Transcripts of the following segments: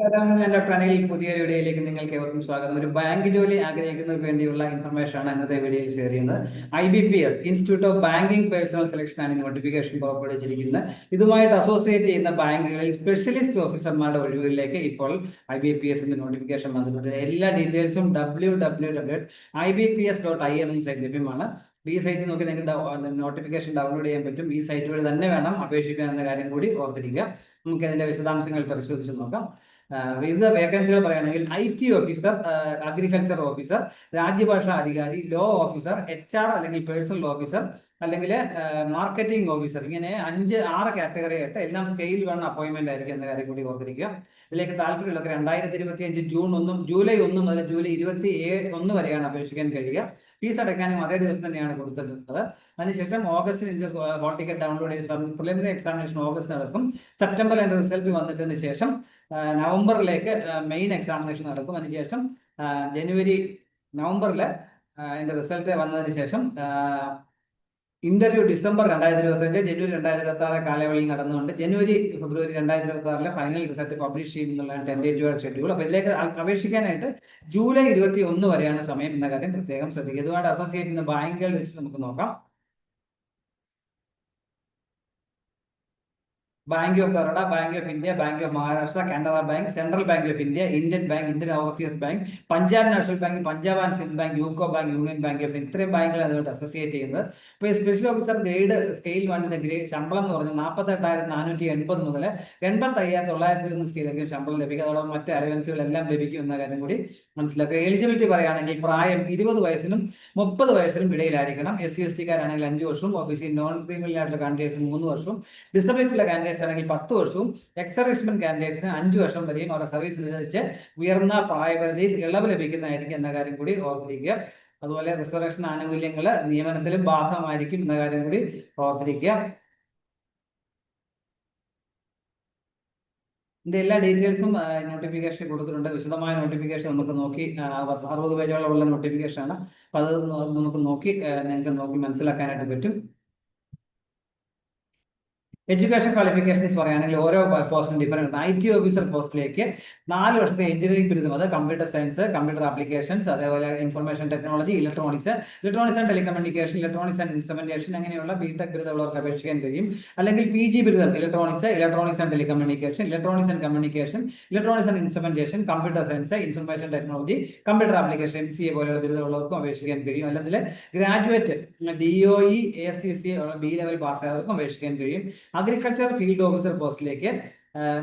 Doctor Anil പുതിയൊരു വീഡിയോയിലേക്ക് നിങ്ങൾക്ക് ഏവർക്കും സ്വാഗതം. ഒരു ബാങ്ക് ജോലി ആഗ്രഹിക്കുന്നവർക്ക് വേണ്ടിയുള്ള ഇൻഫർമേഷൻ ആണ് ഇന്നത്തെ വീഡിയോയിൽ ഷെയർ ചെയ്യുന്നത്. I B P S institute of banking personnel selection ആണ് നോട്ടിഫിക്കേഷൻ പുറപ്പെടുവിച്ചിരിക്കുന്നത് ഇതുമായിട്ട് അസോസിയേറ്റ് ചെയ്യുന്ന ബാങ്കുകളിൽ സ്പെഷ്യലിസ്റ്റ് ഓഫീസർമാരുടെ ഒഴിവുകളിലേക്ക് ഇപ്പോൾ ഐ ബി പി എസിന്റെ നോട്ടിഫിക്കേഷൻ വന്നിട്ടുണ്ട്. എല്ലാ ഡീറ്റെയിൽസും W W W I B P S dot I എന്ന സൈറ്റ് ലഭ്യമാണ്. ഈ സൈറ്റിൽ നോക്കി നിങ്ങൾക്ക് നോട്ടിഫിക്കേഷൻ ഡൗൺലോഡ് ചെയ്യാൻ പറ്റും. ഈ സൈറ്റ് വഴി തന്നെ വേണം അപേക്ഷിക്കാൻ എന്ന കാര്യം കൂടി ഓർത്തിരിക്കുക. നമുക്ക് അതിന്റെ വിശദാംശങ്ങൾ പരിശോധിച്ച് നോക്കാം. വിവിധ വേക്കൻസികൾ പറയുകയാണെങ്കിൽ I T officer agriculture officer രാജ്യഭാഷാ അധികാരി ലോ ഓഫീസർ എച്ച് ആർ അല്ലെങ്കിൽ പേഴ്സണൽ ഓഫീസർ അല്ലെങ്കിൽ മാർക്കറ്റിംഗ് ഓഫീസർ ഇങ്ങനെ അഞ്ച് ആറ് കാറ്റഗറി ആയിട്ട് എല്ലാം സ്കെയിൽ വൺ അപ്പോയിന്റ്മെന്റ് ആയിരിക്കും എന്ന കാര്യം കൂടി ഓർത്തിരിക്കുക. ഇതിലേക്ക് താല്പര്യമുള്ളവർക്ക് രണ്ടായിരത്തി ഇരുപത്തി അഞ്ച് ജൂൺ ഒന്നും ജൂലൈ ഒന്ന് മുതൽ ജൂലൈ ഇരുപത്തി ഏഴ് ഒന്ന് വരെയാണ് അപേക്ഷിക്കാൻ കഴിയുക. ഫീസ് അടയ്ക്കാനും അതേ ദിവസം തന്നെയാണ് കൊടുത്തിട്ടുള്ളത്. അതിനുശേഷം ഓഗസ്റ്റിൽ ഇതിന്റെ ഹോൾ ഡൗൺലോഡ് ചെയ്ത് പ്രിലിമിനറി എക്സാമിനേഷൻ ഓഗസ്റ്റ് നടക്കും. സെപ്റ്റംബറിൽ അതിന്റെ റിസൾട്ട് വന്നിട്ടതിന് ശേഷം നവംബറിലേക്ക് മെയിൻ എക്സാമിനേഷൻ നടക്കും. അതിനുശേഷം ജനുവരി നവംബറിൽ അതിന്റെ റിസൾട്ട് വന്നതിന് ശേഷം ഇന്റർവ്യൂ ഡിസംബർ രണ്ടായിരത്തി ഇരുപത്തി അഞ്ച് ജനുവരി രണ്ടായിരത്തി ഇരുപത്തി ആറ് കാലയളവിൽ നടന്നുകൊണ്ട് ജനുവരി ഫെബ്രുവരി രണ്ടായിരത്തി ഇരുപത്തി ആറിലെ ഫൈനൽ റിസൾട്ട് പബ്ലിഷ് ചെയ്യും എന്നുള്ളതാണ് ടെൻഡേറ്റീവ് ഷെഡ്യൂൾ അപ്പൊ ഇതിലേക്ക് അപേക്ഷിക്കാനായിട്ട് ജൂലൈ ഇരുപത്തി ഒന്ന് വരെയാണ് സമയം എന്ന കാര്യം പ്രത്യേകം ശ്രദ്ധിക്കുക. ഇതുമായിട്ട് അസോസിയേറ്റ് ചെയ്യുന്ന ബാങ്കുകൾ വെച്ച് നമുക്ക് നോക്കാം. Bank of Baroda Bank of India Bank of Maharashtra Canara Bank Central Bank of India Indian Bank Indian Overseas Bank Punjab National Bank Punjab and Sind Bank UCO Bank Union Bank of ഇത്രയും ബാങ്കുകൾ അതുകൊണ്ട് associate ചെയ്യുന്നത്. ഇപ്പോൾ special officer grade scale വണ്ണിന്റെ grade ശമ്പളം എന്ന് പറഞ്ഞാൽ നാൽപ്പത്തെട്ടായിരത്തി നാനൂറ്റി എൺപത് മുതൽ എൺപത്തയ്യായിരത്തി തൊള്ളായിരത്തി ഒന്ന് സ്കെയിലെങ്കിലും ശമ്പളം ലഭിക്കും. അതോടൊപ്പം മറ്റ് അലവൻസുകളെല്ലാം ലഭിക്കും എന്ന കാര്യം കൂടി മനസ്സിലാക്കുക. എലിജിബിലിറ്റി പറയുകയാണെങ്കിൽ പ്രായം ഇരുപത് വയസ്സിനും മുപ്പത് വയസ്സിനും ഇടയിലായിരിക്കണം. എസ് സി എസ് ടിക്കാരാണെങ്കിൽ അഞ്ച് വർഷവും O B C non criminal candidate മൂന്ന് വർഷവും ഡിസബിലിറ്റി ഉള്ള കാൻഡിഡേറ്റ്സ് ആണെങ്കിൽ പത്ത് വർഷവും എക്സ് സർവീസ്മെന്റ് കാൻഡിഡേറ്റ്സിന് അഞ്ച് വർഷം വരെയും അവരുടെ സർവീസ് അനുസരിച്ച് ഉയർന്ന പ്രായപരിധിയിൽ ഇളവ് ലഭിക്കുന്നതായിരിക്കും എന്ന കാര്യം കൂടി ഓർത്തിരിക്കുക. അതുപോലെ റിസർവേഷൻ ആനുകൂല്യങ്ങൾ നിയമനത്തിലും ബാധകമായിരിക്കും എന്ന കാര്യം കൂടി ഓർത്തിരിക്കുക. ഇതിന്റെ എല്ലാ ഡീറ്റെയിൽസും നോട്ടിഫിക്കേഷൻ കൊടുത്തിട്ടുണ്ട്. വിശദമായ നോട്ടിഫിക്കേഷൻ നമുക്ക് നോക്കി അറുപത് പേജോളം ഉള്ള നോട്ടിഫിക്കേഷൻ ആണ്. അപ്പൊ അത് നമുക്ക് നോക്കി നിങ്ങൾക്ക് നോക്കി മനസ്സിലാക്കാനായിട്ട് പറ്റും. എഡ്യൂക്കേഷൻ ക്വാളിഫിക്കേഷൻസ് പറയുകയാണെങ്കിൽ ഓരോ പോസ്റ്റിനും ഡിഫറെന്റ് ഐ ടി ഓഫീസർ പോസ്റ്റിലേക്ക് നാല് വർഷത്തെ എഞ്ചിനീയറിംഗ് ബിരുദം അത് കമ്പ്യൂട്ടർ സയൻസ് കമ്പ്യൂട്ടർ ആപ്ലിക്കേഷൻസ് അതേപോലെ information technology electronics electronics and telecommunication electronics and instrumentation അങ്ങനെയുള്ള ബി ടെക് ബിരുദമുള്ളവർക്ക് അപേക്ഷിക്കാൻ കഴിയും. അല്ലെങ്കിൽ പി ജി ബിരുദം electronics electronics and telecommunication electronics and communication electronics and instrumentation computer science information technology computer application M C A പോലെയുള്ള ബിരുദമുള്ളവർക്കും അപേക്ഷിക്കാൻ കഴിയും. അല്ലെങ്കിൽ graduate D O E A C C B level പാസ്സായവർക്കും അപേക്ഷിക്കാൻ കഴിയും. അഗ്രികൾച്ചർ ഫീൽഡ് ഓഫീസർ പോസ്റ്റിലേക്ക്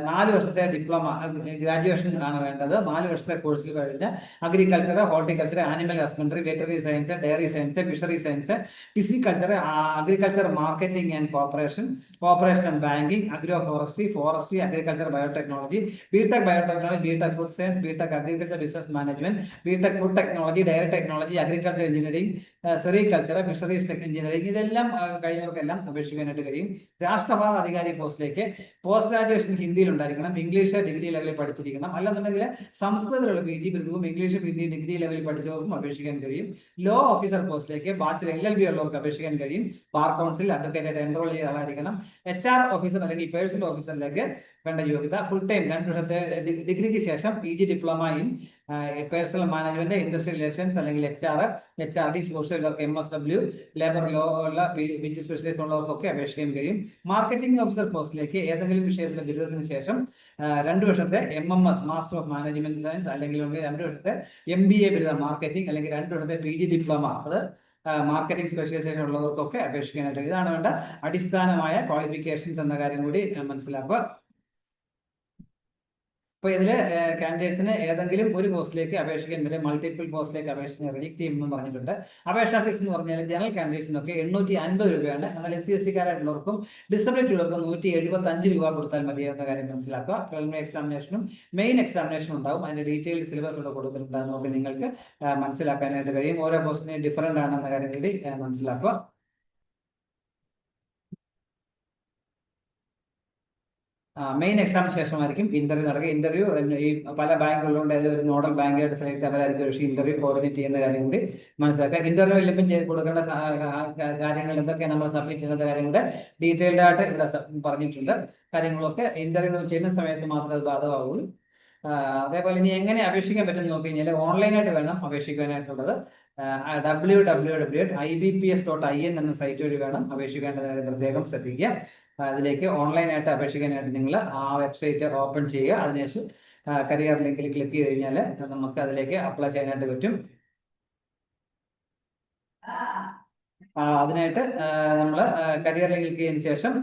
നാല് വർഷത്തെ ഡിപ്ലോമ ഗ്രാജുവേഷൻ ആണ് വേണ്ടത്. നാല് വർഷത്തെ കോഴ്സിൽ കഴിഞ്ഞ് agriculture horticulture animal husbandry veterinary science dairy science fishery science pisciculture agriculture marketing and cooperation cooperation and banking agro forestry forestry agriculture biotechnology B tech biotechnology B tech food science B tech agriculture business management B tech food technology dairy technology agriculture engineering sericulture fisheries tech engineering ഇതെല്ലാം കഴിഞ്ഞവർക്കെല്ലാം അപേക്ഷിക്കാനായിട്ട് കഴിയും. രാഷ്ട്രപാത അധികാരി പോസ്റ്റിലേക്ക് post graduation ഹിന്ദിയിൽ ഉണ്ടായിരിക്കണം English degree ലെവലിൽ പഠിച്ചിരിക്കണം. അല്ലെന്നുണ്ടെങ്കിൽ സംസ്കൃതത്തിലുള്ള പി ജി ബിരുദവും ഇംഗ്ലീഷും ഹിന്ദി ഡിഗ്രി ലെവലിൽ പഠിച്ചവർക്കും അപേക്ഷിക്കാൻ കഴിയും. ലോ ഓഫീസർ പോസ്റ്റിലേക്ക് ബാച്ചിലർ എൽ എൽ ബി ഉള്ളവർക്ക് അപേക്ഷിക്കാൻ കഴിയും. ബാർ കൗൺസിൽ അഡ്വക്കേറ്റ് എൻറോൾ ചെയ്ത ആളായിരിക്കണം. എച്ച് ആർ ഓഫീസർ അല്ലെങ്കിൽ പേഴ്സണൽ ഓഫീസറിലേക്ക് വേണ്ട യോഗ്യത. ഫുൾ ടൈം രണ്ട് വർഷത്തെ ഡിഗ്രിക്ക് ശേഷം P G diploma in personnel management industry relations അല്ലെങ്കിൽ H R H R D social work M S W labour law ഉള്ള പി ജി സ്പെഷ്യലിസ്റ്റ് ഉള്ളവർക്കൊക്കെ അപേക്ഷിക്കാൻ കഴിയും. മാർക്കറ്റിംഗ് ഓഫീസർ പോസ്റ്റിലേക്ക് ഏതെങ്കിലും വിഷയത്തിലെ ബിരുദത്തിന് ശേഷം രണ്ട് വർഷത്തെ M M S master of management science അല്ലെങ്കിൽ രണ്ട് വർഷത്തെ എം ബി എ ബിരുദ മാർക്കറ്റിംഗ് അല്ലെങ്കിൽ രണ്ട് വർഷത്തെ പി ജി ഡിപ്ലോമ അത് മാർക്കറ്റിംഗ് സ്പെഷ്യലൈസേഷൻ ഉള്ളവർക്കൊക്കെ അപേക്ഷിക്കാനായിട്ട് ഇതാണ് വേണ്ട അടിസ്ഥാനമായ ക്വാളിഫിക്കേഷൻസ് എന്ന കാര്യം കൂടി മനസ്സിലാക്കുക. അപ്പൊ ഇതിൽ കാൻഡിഡേറ്റ്സിന് ഏതെങ്കിലും ഒരു പോസ്റ്റിലേക്ക് അപേക്ഷിക്കാൻ പറ്റും മൾട്ടിപ്പിൾ പോസ്റ്റിലേക്ക് അപേക്ഷിക്കാൻ റിജക്ട് ചെയ്യുമെന്ന് പറഞ്ഞിട്ടുണ്ട്. അപേക്ഷാ ഫീസ് എന്ന് പറഞ്ഞാൽ ജനറൽ കാൻഡിഡേറ്റ്സിനൊക്കെ എണ്ണൂറ്റി അൻപത് രൂപയാണ്. എന്നാൽ എസ് സി എസ് സിക്കാരായിട്ടുള്ളവർക്കും ഡിസബിലിറ്റി ഉള്ളവർക്കും നൂറ്റി എഴുപത്തി അഞ്ച് രൂപ കൊടുത്താൽ മതി എന്ന കാര്യം മനസ്സിലാക്കുക. പ്രിലിമിനറി എക്സാമിനേഷനും മെയിൻ എക്സാമിനേഷനും ഉണ്ടാവും. അതിന്റെ ഡീറ്റെയിൽഡ് സിലബസ് ഇവിടെ കൊടുത്തിട്ടുണ്ട്. നോക്കി നിങ്ങൾക്ക് മനസ്സിലാക്കാനായിട്ട് കഴിയും. ഓരോ പോസ്റ്റിനെയും ഡിഫറന്റ് ആണെന്ന കാര്യം കൂടി മനസ്സിലാക്കുക. മെയിൻ എക്സാമിന് ശേഷമായിരിക്കും ഇന്റർവ്യൂ നടക്കുക. ഇന്റർവ്യൂ ഈ പല ബാങ്കുകളുണ്ട് ഒരു നോഡൽ ബാങ്കായിട്ട് സെലക്ട് അവരായിരിക്കും പക്ഷേ ഇന്റർവ്യൂ കോർഡിനേറ്റ് ചെയ്യുന്ന കാര്യം കൂടി മനസ്സിലാക്കുക. ഇന്റർവ്യൂ എല്ലാം ചെയ്ത് കൊടുക്കേണ്ട കാര്യങ്ങൾ എന്തൊക്കെ നമ്മൾ സബ്മിറ്റ് ചെയ്യുന്ന കാര്യങ്ങളുടെ ഡീറ്റെയിൽഡ് ആയിട്ട് ഇവിടെ പറഞ്ഞിട്ടുണ്ട്. കാര്യങ്ങളൊക്കെ ഇന്റർവ്യൂ ചെയ്യുന്ന സമയത്ത് മാത്രമേ അത് ബാധകമാവുള്ളൂ. അതേപോലെ ഇനി എങ്ങനെ അപേക്ഷിക്കാൻ പറ്റും നോക്കി കഴിഞ്ഞാൽ ഓൺലൈനായിട്ട് വേണം അപേക്ഷിക്കാനായിട്ടുള്ളത്. W W W I B P S dot I N എന്ന സൈറ്റ് വഴി വേണം കാര്യം പ്രത്യേകം ശ്രദ്ധിക്കുക. അതിലേക്ക് ഓൺലൈനായിട്ട് അപേക്ഷിക്കാനായിട്ട് നിങ്ങൾ ആ വെബ്സൈറ്റ് ഓപ്പൺ ചെയ്യുക. അതിനുശേഷം കരിയർ ലിങ്കിൽ ക്ലിക്ക് ചെയ്ത് കഴിഞ്ഞാൽ നമുക്ക് അതിലേക്ക് അപ്ലൈ ചെയ്യാനായിട്ട് പറ്റും. അതിനായിട്ട് നമ്മൾ കരിയർ ലിങ്കിൽ ചെയ്തതിനു ശേഷം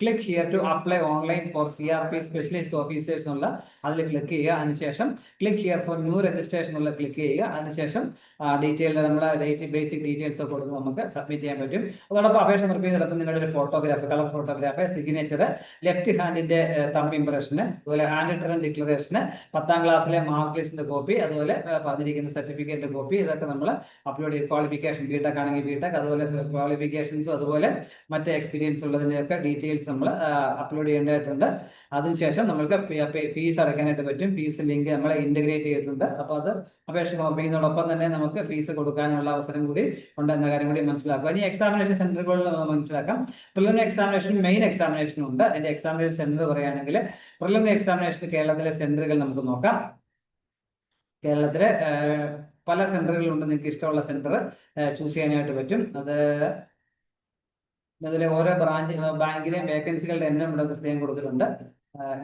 click here to apply online for C R P specialist officers എന്നുള്ള അതിൽ ക്ലിക്ക് ചെയ്യുക. അതിനുശേഷം click here for new registration എന്നുള്ള ക്ലിക്ക് ചെയ്യുക. അതിനുശേഷം ഡീറ്റെയിൽ നമ്മുടെ ബേസിക് ഡീറ്റെയിൽസ് ഒക്കെ കൊടുത്ത് നമുക്ക് സബ്മിറ്റ് ചെയ്യാൻ പറ്റും. അതോടൊപ്പം അപേക്ഷ നിർമ്മിക്കുന്നിടത്ത് നിങ്ങളുടെ ഒരു photograph colour photograph signature left ഹാൻഡിന്റെ thumb ഇംപ്രഷന് അതുപോലെ ഹാൻഡ് റിട്ടേൺ ഡിക്ലറേഷന് പത്താം ക്ലാസ്സിലെ മാർക്ക് ലിസ്റ്റിന്റെ കോപ്പി അതുപോലെ പറഞ്ഞിരിക്കുന്ന സർട്ടിഫിക്കറ്റിന്റെ കോപ്പി ഇതൊക്കെ നമ്മൾ അപ്ലോഡ് ചെയ്യും ക്വാളിഫിക്കേഷൻ ബിടെക് ആണെങ്കിൽ ബിടെക് അതുപോലെ ക്വാളിഫിക്കേഷൻസും അതുപോലെ മറ്റ് എക്സ്പീരിയൻസ് ഉള്ളതിന്റെയൊക്കെ ഡീറ്റെയിൽസ് നമ്മൾ അപ്ലോഡ് ചെയ്യേണ്ടതായിട്ടുണ്ട്. അതിനുശേഷം നമ്മൾക്ക് ഫീസ് അടയ്ക്കാനായിട്ട് പറ്റും. ഫീസ് ലിങ്ക് നമ്മൾ ഇന്റഗ്രേറ്റ് ചെയ്തിട്ടുണ്ട്. അപ്പോൾ അത് അപേക്ഷ ചെയ്യുന്നതോടൊപ്പം തന്നെ നമുക്ക് ഫീസ് കൊടുക്കാനുള്ള അവസരം കൂടി ഉണ്ട് എന്ന കാര്യം കൂടി മനസ്സിലാക്കുക. ഇനി എക്സാമിനേഷൻ സെന്ററുകളിൽ നമുക്ക് മനസ്സിലാക്കാം. പ്രിലിമിനറി എക്സാമിനേഷൻ മെയിൻ എക്സാമിനേഷൻ ഉണ്ട്. അതിന്റെ എക്സാമിനേഷൻ സെന്റർ പറയുകയാണെങ്കിൽ പ്രിലിമിനറി എക്സാമിനേഷൻ കേരളത്തിലെ സെന്ററുകൾ നമുക്ക് നോക്കാം. കേരളത്തിലെ പല സെന്ററുകളുണ്ട്. നിങ്ങൾക്ക് ഇഷ്ടമുള്ള സെന്റർ ചൂസ് ചെയ്യാനായിട്ട് പറ്റും. അത് അതിലെ ഓരോ ബ്രാഞ്ച് ബാങ്കിലെയും വേക്കൻസികളുടെ എണ്ണം ഇവിടെ പ്രത്യേകം കൊടുത്തിട്ടുണ്ട്.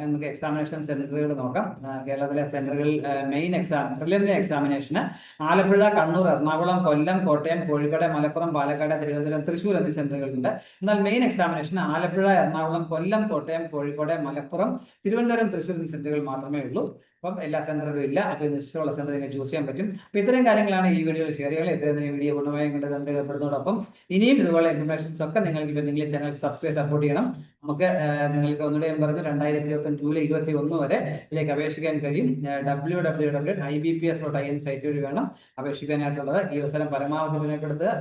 നമുക്ക് എക്സാമിനേഷൻ സെന്ററുകൾ നോക്കാം. കേരളത്തിലെ സെന്ററുകളിൽ main exam preliminary examination Alappuzha Kannur Ernakulam Kollam Kottayam Kozhikode Malappuram Palakkad Thiruvananthapuram Thrissur എന്നീ സെന്ററുകളുണ്ട്. എന്നാൽ മെയിൻ എക്സാമിനേഷന് ആലപ്പുഴ എറണാകുളം കൊല്ലം കോട്ടയം കോഴിക്കോട് മലപ്പുറം തിരുവനന്തപുരം തൃശ്ശൂർ എന്നീ സെന്ററുകൾ മാത്രമേ ഉള്ളൂ. അപ്പം എല്ലാ സെന്ററുകളും ഇല്ല. അപ്പോൾ ഇത് ഇഷ്ടമുള്ള സെന്റർ നിങ്ങൾക്ക് ചൂസ് ചെയ്യാൻ പറ്റും. അപ്പോൾ ഇത്രയും കാര്യങ്ങളാണ് ഈ വീഡിയോയിൽ ഷെയർ ചെയ്യുന്നത് ഇത്രയും തന്നെ വീഡിയോ ഗുണമായും കണ്ട് രേഖപ്പെടുന്നതോടൊപ്പം ഇനിയും ഇതുപോലെ ഇൻഫർമേഷൻസ് ഒക്കെ നിങ്ങൾക്ക് ഇപ്പോൾ നിങ്ങളെ ചാനൽ സബ്സ്ക്രൈബ് സപ്പോർട്ട് ചെയ്യണം. നമുക്ക് നിങ്ങൾക്ക് ഒന്നുകൂടെ ഞാൻ പറഞ്ഞു രണ്ടായിരത്തി ഇരുപത്തി ജൂലൈ ഇരുപത്തി ഒന്ന് വരെ ഇതിലേക്ക് അപേക്ഷിക്കാൻ കഴിയും. W W W I B P S dot I N site വഴി വേണം അപേക്ഷിക്കാനായിട്ടുള്ളത്. ഈ അവസരം പരമാവധി വിനിയോഗപ്പെടുത്തുക